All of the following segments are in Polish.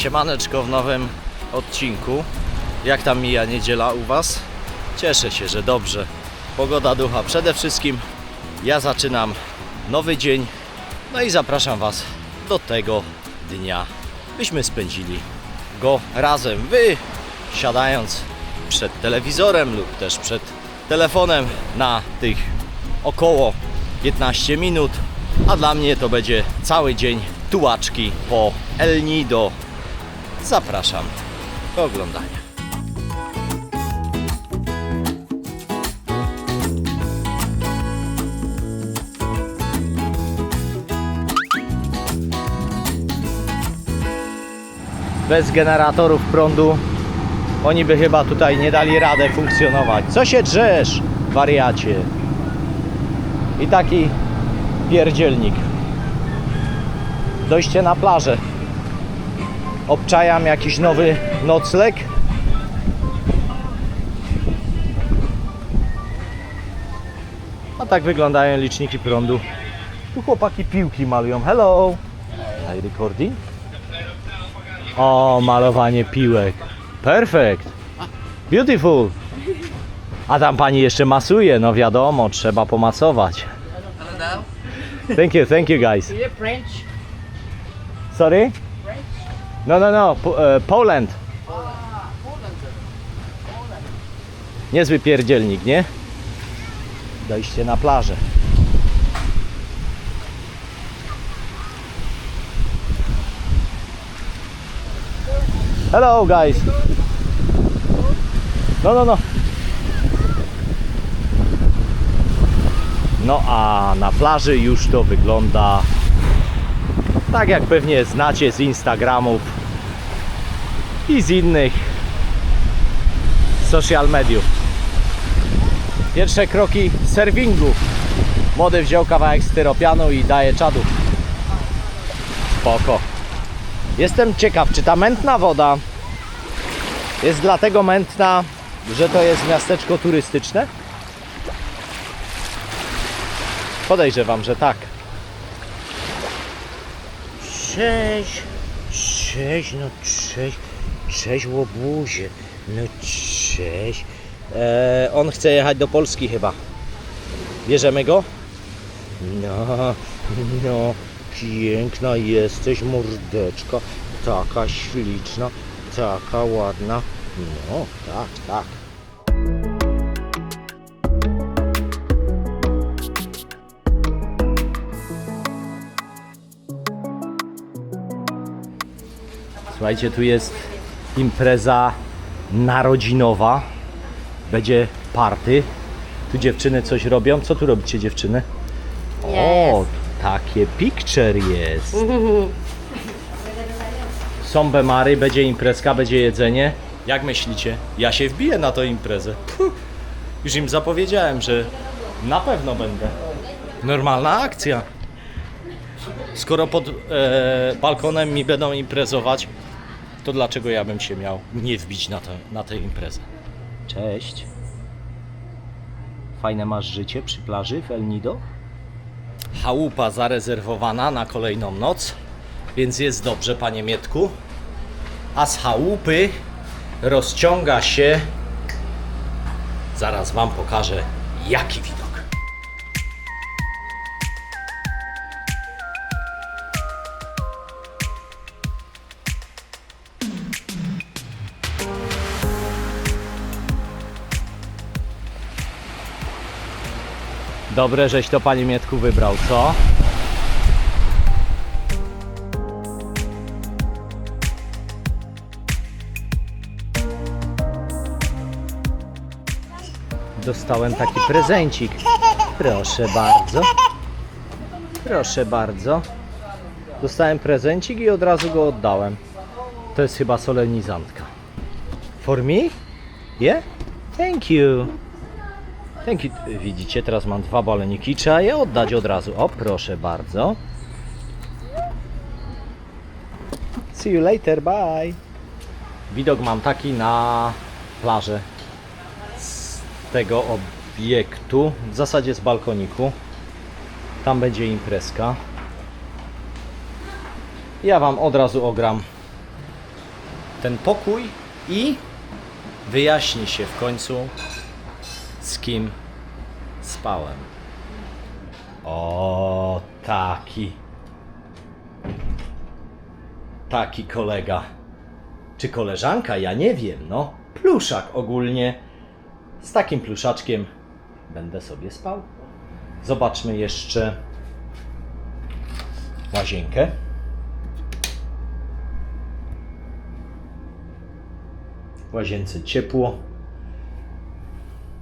Siemaneczko w nowym odcinku. Jak tam mija niedziela u Was? Cieszę się, że dobrze. Pogoda ducha przede wszystkim. Ja zaczynam nowy dzień. No i zapraszam Was do tego dnia, byśmy spędzili go razem. Wy siadając przed telewizorem lub też przed telefonem na tych około 15 minut, a dla mnie to będzie cały dzień tułaczki po El Nido. Zapraszam do oglądania. Bez generatorów prądu oni by chyba tutaj nie dali radę funkcjonować. Co się drzesz, wariacie? I taki pierdzielnik. Dojście na plażę. Obczajam jakiś nowy nocleg. A tak wyglądają liczniki prądu. Tu chłopaki piłki malują. Hello! Hi recording? O, malowanie piłek. Perfect. Beautiful. A tam pani jeszcze masuje, no wiadomo, trzeba pomasować. Hello? Thank you, thank you guys. Sorry? No, no, no, po, e, Poland. Niezły pierdzielnik, nie? Dojście na plażę. Hello guys. No, no, no. No a na plaży już to wygląda tak jak pewnie znacie z Instagramów i z innych social mediów. Pierwsze kroki serwingu. Młody wziął kawałek styropianu i daje czadu. Spoko. Jestem ciekaw, czy ta mętna woda jest dlatego mętna, że to jest miasteczko turystyczne? Podejrzewam, że tak. Cześć, cześć, no cześć, cześć łobuzie, no cześć. E, on chce jechać do Polski chyba. Bierzemy go? No, no, piękna jesteś mordeczka, taka śliczna, taka ładna. No, tak, tak. Słuchajcie, tu jest impreza narodzinowa. Będzie party. Tu dziewczyny coś robią. Co tu robicie dziewczyny? O, takie picture jest. Są bemary, będzie imprezka, będzie jedzenie. Jak myślicie? Ja się wbiję na tę imprezę. Puh. Już im zapowiedziałem, że na pewno będę. Normalna akcja. Skoro pod e, balkonem mi będą imprezować, to dlaczego ja bym się miał nie wbić na, tę na tę imprezę? Cześć. Fajne masz życie przy plaży w El Nido? Chałupa zarezerwowana na kolejną noc, więc jest dobrze, panie Mietku. A z chałupy rozciąga się. Zaraz wam pokażę, jaki widok. Dobre, żeś to panie Mietku wybrał, co? Dostałem taki prezencik. Proszę bardzo. Proszę bardzo. Dostałem prezencik i od razu go oddałem. To jest chyba solenizantka. For me? Yeah? Thank you. Widzicie, teraz mam dwa baloniki. Trzeba je oddać od razu. O, proszę bardzo. See you later, bye. Widok mam taki na plażę z tego obiektu. W zasadzie z balkoniku. Tam będzie imprezka. Ja Wam od razu ogram ten pokój i wyjaśni się w końcu, z kim spałem. O, taki. Taki kolega. Czy koleżanka? Ja nie wiem, no. Pluszak ogólnie. Z takim pluszaczkiem będę sobie spał. Zobaczmy jeszcze łazienkę. W łazience ciepło.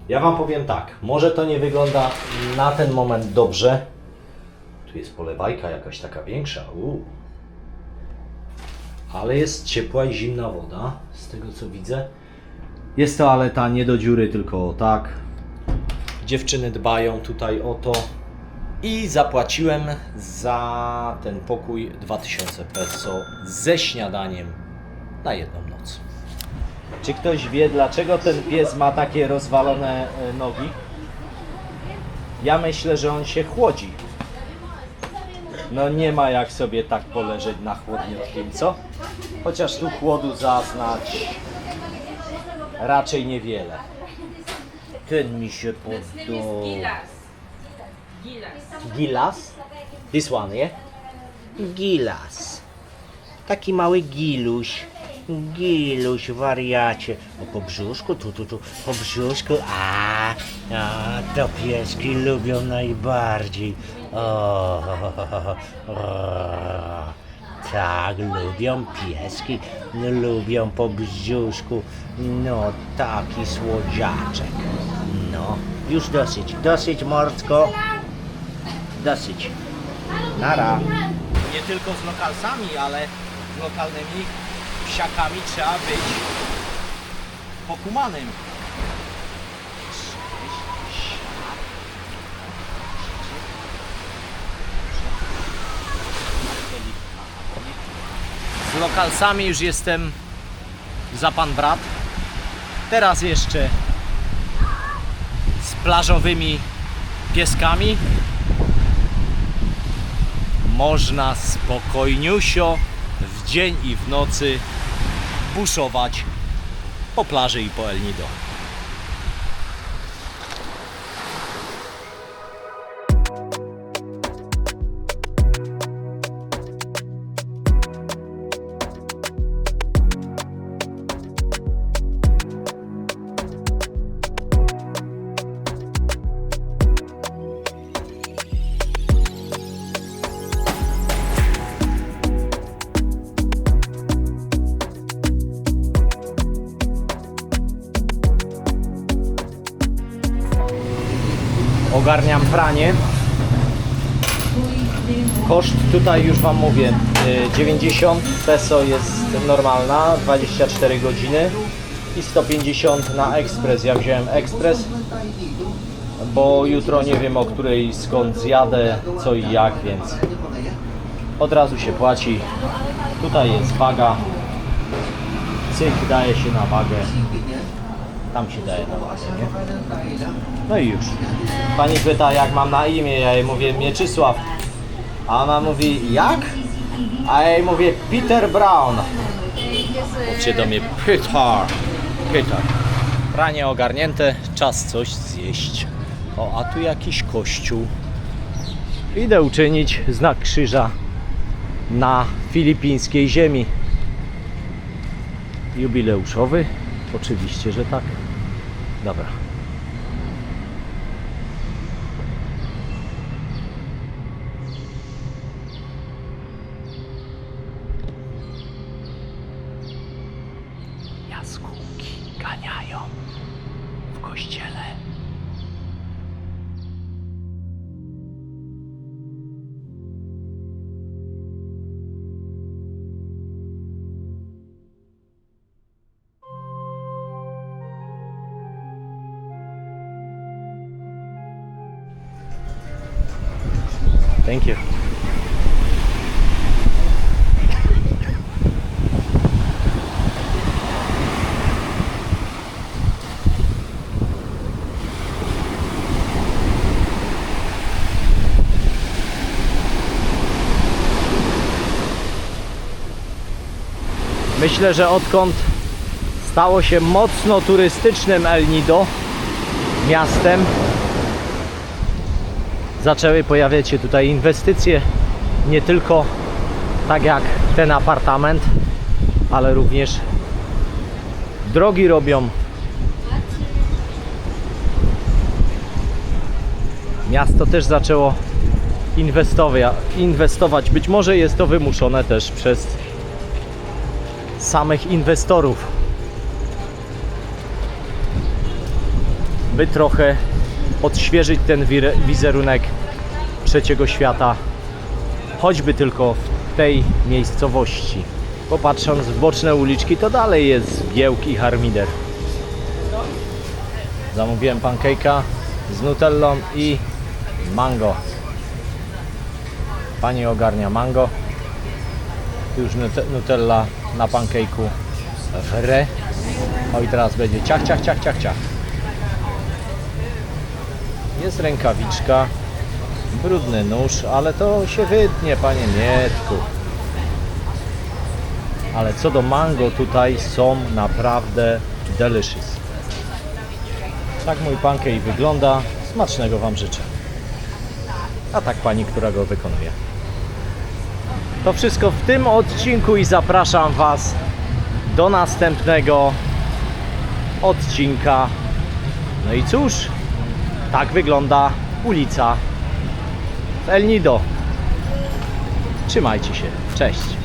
Ja Wam powiem tak, może to nie wygląda na ten moment dobrze. Tu jest polewajka jakaś taka większa. Uu. Ale jest ciepła i zimna woda, z tego co widzę. Jest toaleta nie do dziury, tylko tak. Dziewczyny dbają tutaj o to. I zapłaciłem za ten pokój 2000 peso ze śniadaniem na jedną noc. Czy ktoś wie, dlaczego ten pies ma takie rozwalone e, nogi? Ja myślę, że on się chłodzi. No nie ma jak sobie tak poleżeć na chłodniutkim, co? Chociaż tu chłodu zaznać raczej niewiele. Ten mi się podoba. Gilas. This one, yeah? Gilas. Taki mały giluś. Giluś, wariacie. O, po brzuszku, tu, tu, tu, po brzuszku. A, a to pieski lubią najbardziej. O, o, tak, lubią pieski, lubią po brzuszku. No, taki słodziaczek. No, już dosyć, dosyć mordko. Dosyć. Nara. Nie tylko z lokalsami, ale z lokalnymi psiakami trzeba być pokumanym. Z lokalsami już jestem za pan brat. Teraz jeszcze z plażowymi pieskami można spokojniusio dzień i w nocy buszować po plaży i po El Nido. Ogarniam pranie. Koszt tutaj już Wam mówię, y, 90 peso jest normalna, 24 godziny i 150 na ekspres. Ja wziąłem ekspres, bo jutro nie wiem o której skąd zjadę, co i jak, więc od razu się płaci. Tutaj jest waga. Cyk daje się na wagę. Tam się daje na wagę, nie? No i już. Pani pyta, jak mam na imię, ja jej mówię Mieczysław. A ona mówi, jak? A ja jej mówię Peter Brown. Mówcie do mnie Peter. Peter. Pranie ogarnięte, czas coś zjeść. O, a tu jakiś kościół. Idę uczynić znak krzyża na filipińskiej ziemi. Jubileuszowy? Oczywiście, że tak. Dobra. Thank you. Myślę, że odkąd stało się mocno turystycznym El Nido miastem, zaczęły pojawiać się tutaj inwestycje, nie tylko tak jak ten apartament, ale również drogi robią. Miasto też zaczęło inwestować. Być może jest to wymuszone też przez samych inwestorów. By trochę odświeżyć ten wizerunek trzeciego świata, choćby tylko w tej miejscowości. Popatrząc w boczne uliczki, to dalej jest Giełk i Harmider. Zamówiłem pancake'a z nutellą i mango. Pani ogarnia mango. Już nut- nutella na pancake'u w re. O i teraz będzie ciach, ciach, ciach, ciach, ciach. Jest rękawiczka, brudny nóż, ale to się wytnie, panie Mietku. Ale co do mango, tutaj są naprawdę delicious. Tak mój pancake wygląda. Smacznego Wam życzę. A tak pani, która go wykonuje. To wszystko w tym odcinku i zapraszam Was do następnego odcinka. No i cóż, tak wygląda ulica El Nido. Trzymajcie się. Cześć.